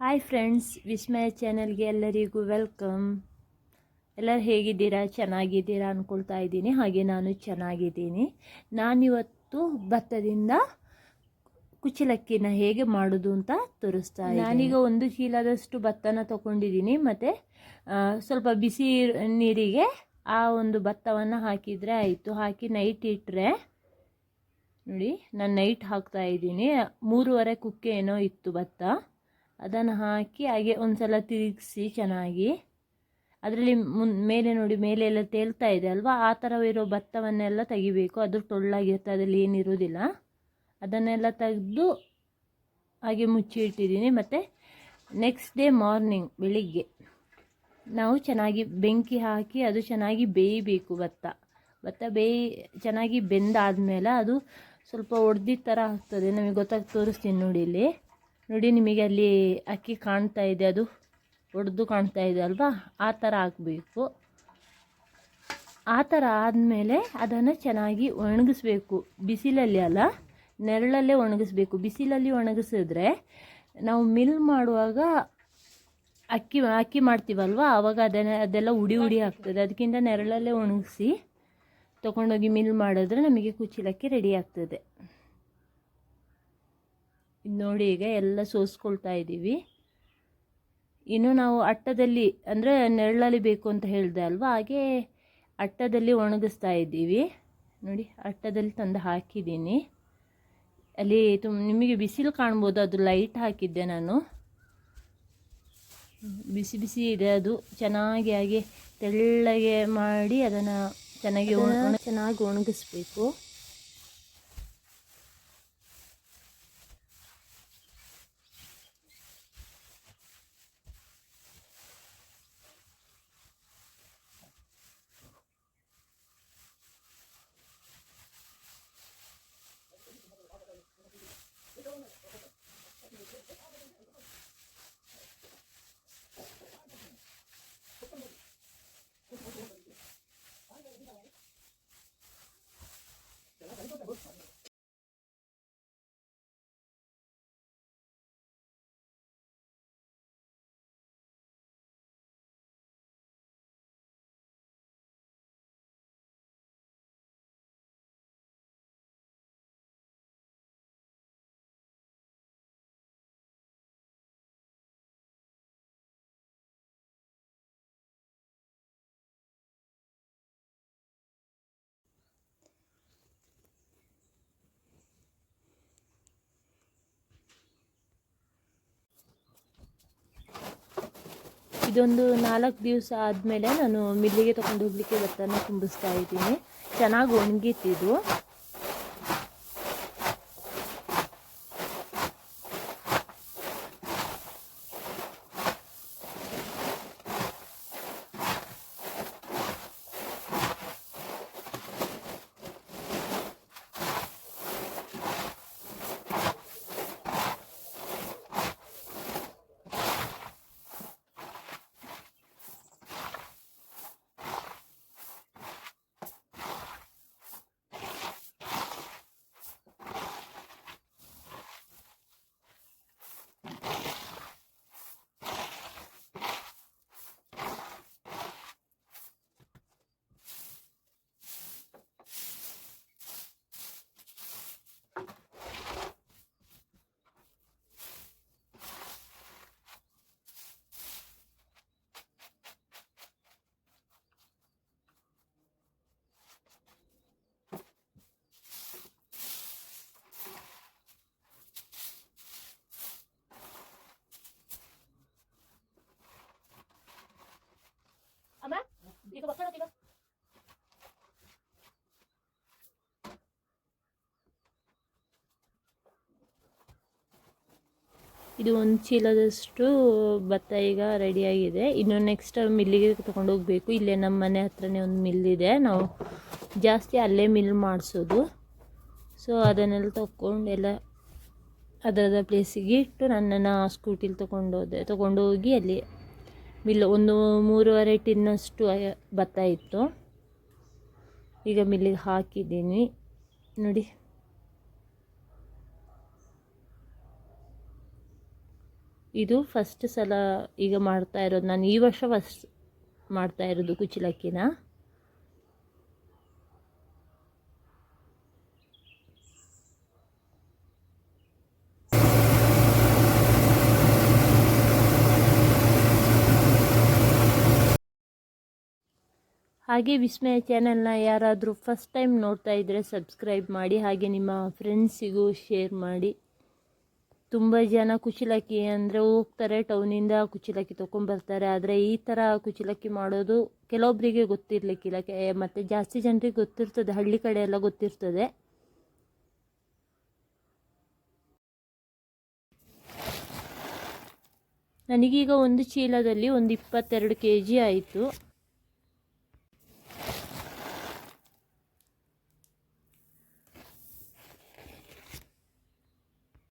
Hi friends ವಿಸ್ಮಯ ಚಾನಲ್ಗೆ ಎಲ್ಲರಿಗೂ welcome ಎಲ್ಲರೂ ಹೇಗಿದ್ದೀರಾ? ಚೆನ್ನಾಗಿದ್ದೀರಾ ಅಂದ್ಕೊಳ್ತಾ ಇದ್ದೀನಿ. ಹಾಗೆ ನಾನು ಚೆನ್ನಾಗಿದ್ದೀನಿ. ನಾನಿವತ್ತು ಭತ್ತದಿಂದ ಕುಚ್ಚಲಕ್ಕಿನ ಹೇಗೆ ಮಾಡೋದು ಅಂತ ತೋರಿಸ್ತಾ ಇದ್ದೀನಿ. ನಾನೀಗ ಒಂದು ಚೀಲದಷ್ಟು ಭತ್ತನ ತಗೊಂಡಿದ್ದೀನಿ. ಮತ್ತು ಸ್ವಲ್ಪ ಬಿಸಿ ನೀರಿಗೆ ಆ ಒಂದು ಭತ್ತವನ್ನು ಹಾಕಿದರೆ ಆಯಿತು. ಹಾಕಿ ನೈಟ್ ಇಟ್ಟರೆ ನೋಡಿ, ನಾನು ನೈಟ್ ಹಾಕ್ತಾ ಇದ್ದೀನಿ. ಮೂರುವರೆ ಕುಕ್ಕೆ ಏನೋ ಇತ್ತು ಭತ್ತ. ಅದನ್ನು ಹಾಕಿ ಹಾಗೆ ಒಂದು ಸಲ ತಿರುಗಿಸಿ ಚೆನ್ನಾಗಿ. ಅದರಲ್ಲಿ ಮುನ್, ಮೇಲೆ ನೋಡಿ, ಮೇಲೆ ಎಲ್ಲ ತೇಲ್ತಾ ಇದೆ ಅಲ್ವಾ? ಆ ಥರ ಇರೋ ಭತ್ತವನ್ನೆಲ್ಲ ತೆಗಿಬೇಕು. ಅದು ಟೊಳ್ಳಾಗಿರುತ್ತೆ, ಅದರಲ್ಲಿ ಏನಿರೋದಿಲ್ಲ. ಅದನ್ನೆಲ್ಲ ತೆಗೆದು ಹಾಗೆ ಮುಚ್ಚಿ ಇಟ್ಟಿದ್ದೀನಿ. ಮತ್ತು ನೆಕ್ಸ್ಟ್ ಡೇ ಮಾರ್ನಿಂಗ್ ಬೆಳಿಗ್ಗೆ, ನಾವು ಚೆನ್ನಾಗಿ ಬೆಂಕಿ ಹಾಕಿ ಅದು ಚೆನ್ನಾಗಿ ಬೇಯಬೇಕು ಭತ್ತ. ಭತ್ತ ಬೇಯಿ, ಚೆನ್ನಾಗಿ ಬೆಂದಾದಮೇಲೆ ಅದು ಸ್ವಲ್ಪ ಒಡೆದಿದ್ದ ಥರ ಆಗ್ತದೆ. ನಮಗೆ ಗೊತ್ತಾಗಿ, ತೋರಿಸ್ತೀನಿ ನೋಡಿ ಇಲ್ಲಿ. ನೋಡಿ, ನಿಮಗೆ ಅಲ್ಲಿ ಅಕ್ಕಿ ಕಾಣ್ತಾ ಇದೆ, ಅದು ಒಡೆದು ಕಾಣ್ತಾ ಇದೆ ಅಲ್ವಾ? ಆ ಥರ ಹಾಕಬೇಕು ಆ ಥರ ಆದಮೇಲೆ ಅದನ್ನು ಚೆನ್ನಾಗಿ ಒಣಗಿಸ್ಬೇಕು. ಬಿಸಿಲಲ್ಲಿ ಅಲ್ಲ, ನೆರಳಲ್ಲೇ ಒಣಗಿಸ್ಬೇಕು. ಬಿಸಿಲಲ್ಲಿ ಒಣಗಿಸಿದ್ರೆ ನಾವು ಮಿಲ್ ಮಾಡುವಾಗ ಅಕ್ಕಿ ಅಕ್ಕಿ ಮಾಡ್ತೀವಲ್ವ? ಆವಾಗ ಅದನ್ನು, ಅದೆಲ್ಲ ಉಡಿ ಉಡಿ ಆಗ್ತದೆ. ಅದಕ್ಕಿಂತ ನೆರಳಲ್ಲೇ ಒಣಗಿಸಿ ತೊಗೊಂಡೋಗಿ ಮಿಲ್ ಮಾಡಿದ್ರೆ ನಮಗೆ ಕುಚ್ಚಿಲಕ್ಕಿ ರೆಡಿ ಆಗ್ತದೆ. ನೋಡಿ ಈಗ ಎಲ್ಲ ಸೋಸ್ಕೊಳ್ತಾ ಇದ್ದೀವಿ. ಇನ್ನು ನಾವು ಅಟ್ಟದಲ್ಲಿ ಅಂದರೆ ನೆರಳಲ್ಲಿ ಬೇಕು ಅಂತ ಹೇಳಿದೆ ಅಲ್ವಾ? ಹಾಗೆ ಅಟ್ಟದಲ್ಲಿ ಒಣಗಿಸ್ತಾ ಇದ್ದೀವಿ. ನೋಡಿ ಅಟ್ಟದಲ್ಲಿ ತಂದು ಹಾಕಿದ್ದೀನಿ. ಅಲ್ಲಿ ತುಂಬ ನಿಮಗೆ ಬಿಸಿಲು ಕಾಣ್ಬೋದು ಅದು ಲೈಟ್ ಹಾಕಿದ್ದೆ ನಾನು. ಬಿಸಿ ಬಿಸಿ ಇದೆ ಅದು ಚೆನ್ನಾಗಿ ಹಾಗೆ ತೆಳ್ಳಗೆ ಮಾಡಿ ಅದನ್ನು ಚೆನ್ನಾಗಿ ಒಣ ಚೆನ್ನಾಗಿ ಒಣಗಿಸ್ಬೇಕು. ಇದೊಂದು ನಾಲ್ಕು ದಿವಸ ಆದಮೇಲೆ ನಾನು ಮಿಲ್ಲಿಗೆ ತೊಗೊಂಡು ಹೋಗ್ಲಿಕ್ಕೆ ಭತ್ತನ ತುಂಬಿಸ್ತಾ ಇದ್ದೀನಿ. ಚೆನ್ನಾಗಿ ಒಣಗಿತ್ತಿದು ಇದು ಒಂದು ಚೀಲದಷ್ಟು ಭತ್ತ ಈಗ ರೆಡಿಯಾಗಿದೆ ಇನ್ನು ನೆಕ್ಸ್ಟ್ ಮಿಲ್ಲಿಗೆ ತೊಗೊಂಡು ಹೋಗಬೇಕು. ಇಲ್ಲೇ ನಮ್ಮ ಮನೆ ಹತ್ರನೇ ಒಂದು ಮಿಲ್ಲಿದೆ ನಾವು ಜಾಸ್ತಿ ಅಲ್ಲೇ ಮಿಲ್ ಮಾಡಿಸೋದು. ಸೊ ಅದನ್ನೆಲ್ಲ ತೊಕೊಂಡು ಎಲ್ಲ ಅದರದ ಪ್ಲೇಸಿಗೆ ಇಟ್ಟು ನನ್ನನ್ನು ಸ್ಕೂಟಿಲಿ ತೊಗೊಂಡೋದೆ ತೊಗೊಂಡೋಗಿ ಅಲ್ಲಿ ಮಿಲ್ ಒಂದು ಮೂರುವರೆ ಟಿನ್ನಷ್ಟು ಭತ್ತ ಇತ್ತು. ಈಗ ಮಿಲ್ಲಿಗೆ ಹಾಕಿದ್ದೀನಿ. ನೋಡಿ. ಇದು ಫಸ್ಟ್ ಸಲ ಈಗ ಮಾಡ್ತಾ ಇರೋದು. ನಾನು ಈ ವರ್ಷ ಫಸ್ಟ್ ಮಾಡ್ತಾ ಇರೋದು ಕುಚ್ಚಲಕ್ಕಿನ. ಹಾಗೆ ವಿಸ್ಮಯ ಚಾನೆಲ್ನ ಯಾರಾದರೂ ಫಸ್ಟ್ ಟೈಮ್ ನೋಡ್ತಾ ಇದ್ದರೆ ಸಬ್ಸ್ಕ್ರೈಬ್ ಮಾಡಿ, ಹಾಗೆ ನಿಮ್ಮ ಫ್ರೆಂಡ್ಸಿಗೂ ಶೇರ್ ಮಾಡಿ. ತುಂಬ ಜನ ಕುಚಲಕ್ಕಿ ಅಂದರೆ ಹೋಗ್ತಾರೆ ಟೌನಿಂದ ಕುಚಲಕ್ಕಿ ತೊಗೊಂಬರ್ತಾರೆ ಆದರೆ ಈ ಥರ ಕುಚಲಕ್ಕಿ ಮಾಡೋದು ಕೆಲವೊಬ್ಬರಿಗೆ ಗೊತ್ತಿರಲಿಕ್ಕಿಲ್ಲ. ಮತ್ತು ಜಾಸ್ತಿ ಜನರಿಗೆ ಗೊತ್ತಿರ್ತದೆ, ಹಳ್ಳಿ ಕಡೆ ಎಲ್ಲ ಗೊತ್ತಿರ್ತದೆ. ನನಗೀಗ ಒಂದು ಚೀಲದಲ್ಲಿ ಒಂದು ಇಪ್ಪತ್ತೆರಡು ಕೆ ಜಿ ಆಯಿತು.